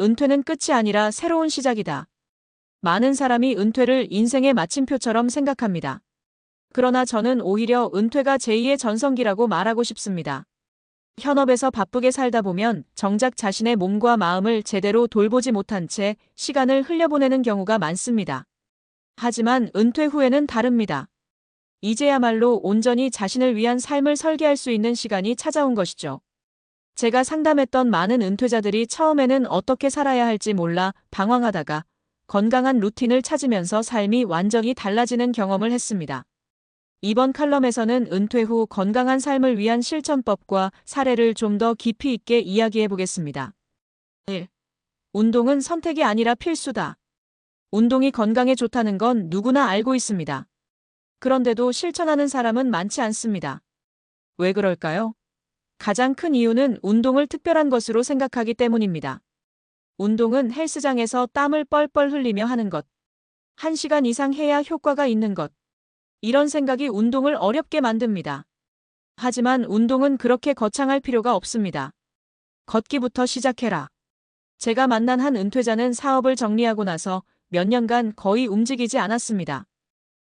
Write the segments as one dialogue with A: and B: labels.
A: 은퇴는 끝이 아니라 새로운 시작이다. 많은 사람이 은퇴를 인생의 마침표처럼 생각합니다. 그러나 저는 오히려 은퇴가 제2의 전성기라고 말하고 싶습니다. 현업에서 바쁘게 살다 보면 정작 자신의 몸과 마음을 제대로 돌보지 못한 채 시간을 흘려보내는 경우가 많습니다. 하지만 은퇴 후에는 다릅니다. 이제야말로 온전히 자신을 위한 삶을 설계할 수 있는 시간이 찾아온 것이죠. 제가 상담했던 많은 은퇴자들이 처음에는 어떻게 살아야 할지 몰라 방황하다가 건강한 루틴을 찾으면서 삶이 완전히 달라지는 경험을 했습니다. 이번 칼럼에서는 은퇴 후 건강한 삶을 위한 실천법과 사례를 좀 더 깊이 있게 이야기해 보겠습니다. 1. 운동은 선택이 아니라 필수다. 운동이 건강에 좋다는 건 누구나 알고 있습니다. 그런데도 실천하는 사람은 많지 않습니다. 왜 그럴까요? 가장 큰 이유는 운동을 특별한 것으로 생각하기 때문입니다. 운동은 헬스장에서 땀을 뻘뻘 흘리며 하는 것. 1시간 이상 해야 효과가 있는 것. 이런 생각이 운동을 어렵게 만듭니다. 하지만 운동은 그렇게 거창할 필요가 없습니다. 걷기부터 시작해라. 제가 만난 한 은퇴자는 사업을 정리하고 나서 몇 년간 거의 움직이지 않았습니다.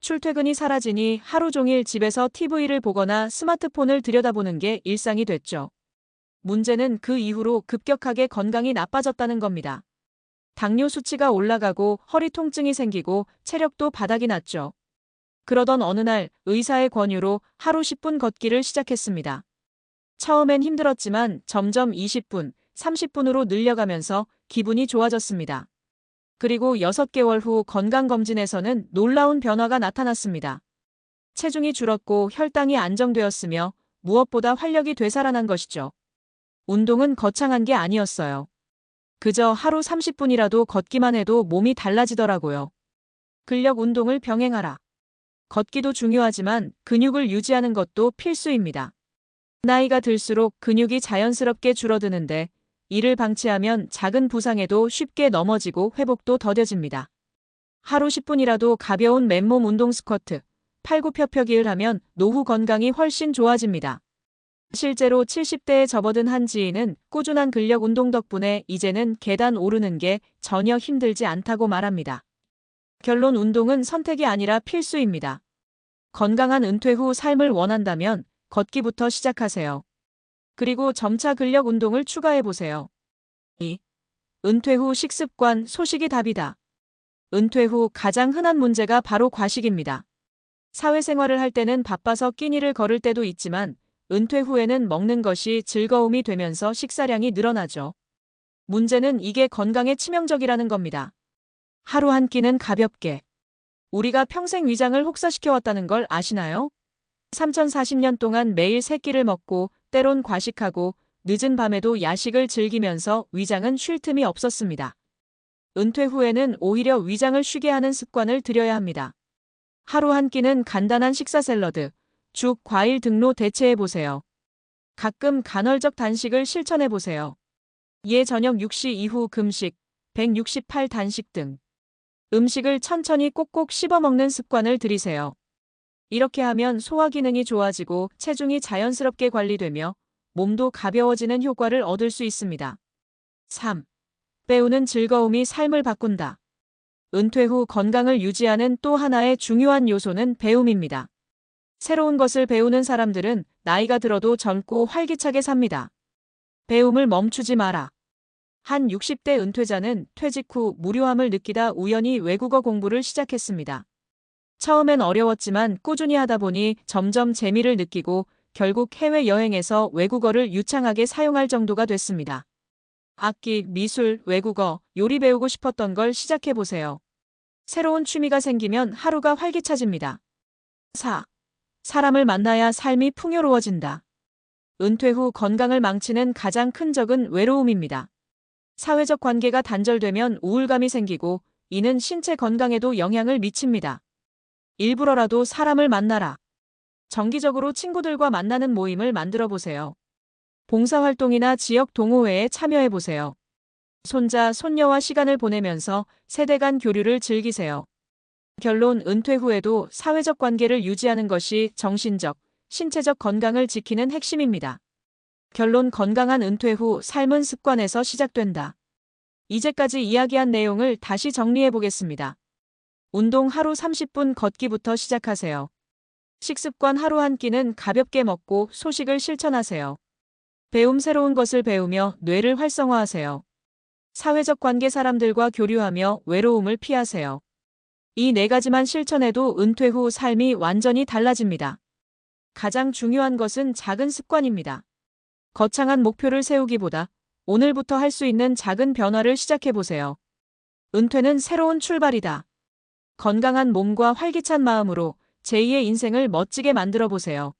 A: 출퇴근이 사라지니 하루 종일 집에서 TV를 보거나 스마트폰을 들여다보는 게 일상이 됐죠. 문제는 그 이후로 급격하게 건강이 나빠졌다는 겁니다. 당뇨 수치가 올라가고 허리 통증이 생기고 체력도 바닥이 났죠. 그러던 어느 날 의사의 권유로 하루 10분 걷기를 시작했습니다. 처음엔 힘들었지만 점점 20분, 30분으로 늘려가면서 기분이 좋아졌습니다. 그리고 6개월 후 건강검진에서는 놀라운 변화가 나타났습니다. 체중이 줄었고 혈당이 안정되었으며 무엇보다 활력이 되살아난 것이죠. 운동은 거창한 게 아니었어요. 그저 하루 30분이라도 걷기만 해도 몸이 달라지더라고요. 근력 운동을 병행하라. 걷기도 중요하지만 근육을 유지하는 것도 필수입니다. 나이가 들수록 근육이 자연스럽게 줄어드는데 이를 방치하면 작은 부상에도 쉽게 넘어지고 회복도 더뎌집니다. 하루 10분이라도 가벼운 맨몸 운동 스쿼트, 팔굽혀펴기를 하면 노후 건강이 훨씬 좋아집니다. 실제로 70대에 접어든 한 지인은 꾸준한 근력 운동 덕분에 이제는 계단 오르는 게 전혀 힘들지 않다고 말합니다. 결론 운동은 선택이 아니라 필수입니다. 건강한 은퇴 후 삶을 원한다면 걷기부터 시작하세요. 그리고 점차 근력 운동을 추가해 보세요. 2. 은퇴 후 식습관 소식이 답이다. 은퇴 후 가장 흔한 문제가 바로 과식입니다. 사회생활을 할 때는 바빠서 끼니를 걸을 때도 있지만 은퇴 후에는 먹는 것이 즐거움이 되면서 식사량이 늘어나죠. 문제는 이게 건강에 치명적이라는 겁니다. 하루 한 끼는 가볍게. 우리가 평생 위장을 혹사시켜왔다는 걸 아시나요? 3040년 동안 매일 세 끼를 먹고 때론 과식하고 늦은 밤에도 야식을 즐기면서 위장은 쉴 틈이 없었습니다. 은퇴 후에는 오히려 위장을 쉬게 하는 습관을 들여야 합니다. 하루 한 끼는 간단한 식사 샐러드, 죽, 과일 등로 대체해 보세요. 가끔 간헐적 단식을 실천해 보세요. 예 저녁 6시 이후 금식, 168 단식 등. 음식을 천천히 꼭꼭 씹어 먹는 습관을 들이세요. 이렇게 하면 소화 기능이 좋아지고 체중이 자연스럽게 관리되며 몸도 가벼워지는 효과를 얻을 수 있습니다. 3. 배우는 즐거움이 삶을 바꾼다. 은퇴 후 건강을 유지하는 또 하나의 중요한 요소는 배움입니다. 새로운 것을 배우는 사람들은 나이가 들어도 젊고 활기차게 삽니다. 배움을 멈추지 마라. 한 60대 은퇴자는 퇴직 후 무료함을 느끼다 우연히 외국어 공부를 시작했습니다. 처음엔 어려웠지만 꾸준히 하다 보니 점점 재미를 느끼고 결국 해외여행에서 외국어를 유창하게 사용할 정도가 됐습니다. 악기, 미술, 외국어, 요리 배우고 싶었던 걸 시작해보세요. 새로운 취미가 생기면 하루가 활기차집니다. 4. 사람을 만나야 삶이 풍요로워진다. 은퇴 후 건강을 망치는 가장 큰 적은 외로움입니다. 사회적 관계가 단절되면 우울감이 생기고 이는 신체 건강에도 영향을 미칩니다. 일부러라도 사람을 만나라. 정기적으로 친구들과 만나는 모임을 만들어 보세요. 봉사활동이나 지역 동호회에 참여해 보세요. 손자, 손녀와 시간을 보내면서 세대 간 교류를 즐기세요. 결론 은퇴 후에도 사회적 관계를 유지하는 것이 정신적, 신체적 건강을 지키는 핵심입니다. 결론 건강한 은퇴 후 삶은 습관에서 시작된다. 이제까지 이야기한 내용을 다시 정리해 보겠습니다. 운동 하루 30분 걷기부터 시작하세요. 식습관 하루 한 끼는 가볍게 먹고 소식을 실천하세요. 배움 새로운 것을 배우며 뇌를 활성화하세요. 사회적 관계 사람들과 교류하며 외로움을 피하세요. 이 네 가지만 실천해도 은퇴 후 삶이 완전히 달라집니다. 가장 중요한 것은 작은 습관입니다. 거창한 목표를 세우기보다 오늘부터 할 수 있는 작은 변화를 시작해 보세요. 은퇴는 새로운 출발이다. 건강한 몸과 활기찬 마음으로 제2의 인생을 멋지게 만들어 보세요.